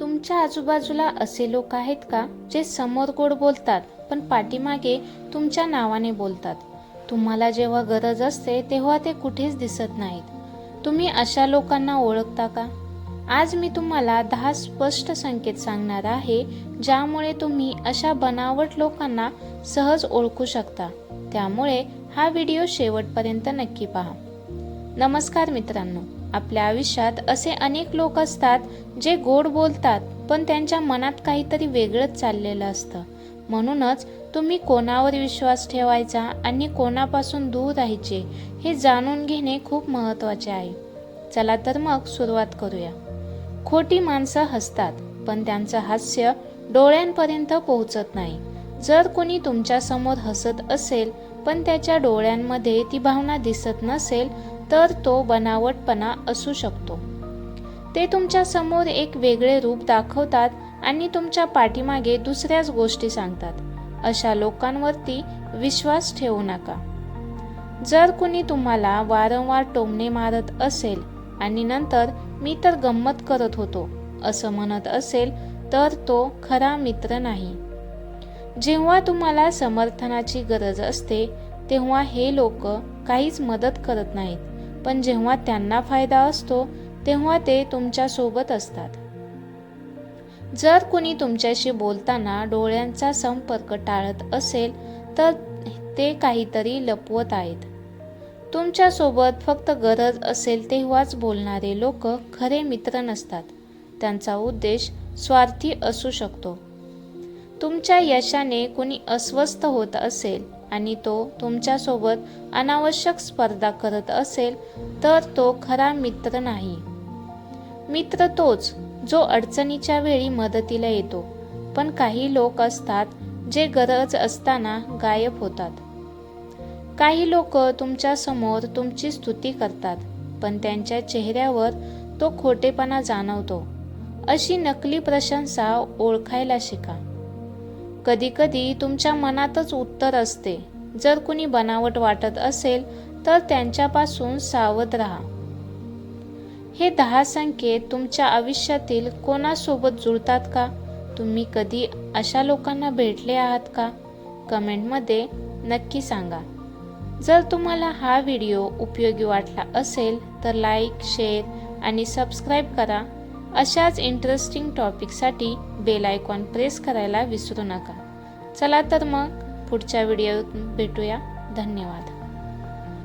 तुमच्या आजूबाजूला असे लोक आहेत का जे समोर गोड बोलतात पण पाठीमागे तुमच्या नावाने बोलतात? तुम्हाला जेव्हा गरज असते तेव्हा ते कुठेच दिसत नाहीत. तुम्ही अशा लोकांना ओळखता का? आज मी तुम्हाला दहा स्पष्ट संकेत सांगणार आहे ज्यामुळे तुम्ही अशा बनावट लोकांना सहज ओळखू शकता. त्यामुळे हा व्हिडिओ शेवटपर्यंत नक्की पहा. नमस्कार मित्रांनो. आपल्या आयुष्यात असे अनेक लोक असतात जे गोड बोलतात पण त्यांच्या मनात काहीतरी वेगळंच चाललेलं असतं. म्हणूनच तुम्ही कोणावर विश्वास ठेवायचा आणि कोणापासून दूर राहायचे हे जाणून घेणे खूप महत्त्वाचे आहे. चला तर मग सुरुवात करूया. खोटी माणसं हसतात पण त्यांचं हास्य डोळ्यांपर्यंत पोहोचत नाही. जर कोणी तुमच्यासमोर हसत असेल पण त्याच्या डोळ्यांमध्ये ती भावना दिसत नसेल तर तो बनावटपणा असू शकतो. ते तुमच्यासमोर एक वेगळे रूप दाखवतात आणि तुमच्या पाठीमागे दुसऱ्याच गोष्टी सांगतात. अशा लोकांवरती विश्वास ठेवू नका. जर कुणी तुम्हाला वारंवार टोमणे मारत असेल आणि नंतर मी तर गंमत करत होतो असं म्हणत असेल तर तो खरा मित्र नाही. जेव्हा तुम्हाला समर्थनाची गरज असते तेव्हा हे लोक काहीच मदत करत नाहीत. पण जेव्हा त्यांना फायदा असतो तेव्हा ते तुमच्यासोबत असतात. जर कुणी तुमच्याशी बोलताना डोळ्यांचा संपर्क टाळत असेल तर ते काहीतरी लपवत आहेत. तुमच्यासोबत फक्त गरज असेल तेव्हाच बोलणारे लोक खरे मित्र नसतात. त्यांचा उद्देश स्वार्थी असू शकतो. तुमच्या यशाने कुणी अस्वस्थ होत असेल आणि तो तुमच्यासोबत अनावश्यक स्पर्धा करत असेल तर तो खरा मित्र नाही. मित्र तोच जो अडचणीच्या वेळी मदतीला येतो पण काही लोक असतात जे गरज असताना गायब होतात. काही लोक तुमच्यासमोर तुमची स्तुती करतात पण त्यांच्या चेहऱ्यावर तो खोटेपणा जाणवतो. अशी नकली प्रशंसा ओळखायला शिका. कधीकधी तुमच्या मनातच उत्तर असते. जर कुणी बनावट वाटत असेल तर त्यांच्यापासून सावध राहा. हे दहा संकेत तुमच्या आयुष्यातील कोणासोबत जुळतात का? तुम्ही कधी अशा लोकांना भेटले आहात का? कमेंटमध्ये नक्की सांगा. जर तुम्हाला हा व्हिडिओ उपयोगी वाटला असेल तर लाईक शेअर आणि सबस्क्राईब करा. अशाच इंटरेस्टिंग टॉपिकसाठी बेल आयकॉन प्रेस करायला विसरू नका. चला तर मग पुढच्या व्हिडिओत भेटूया. धन्यवाद.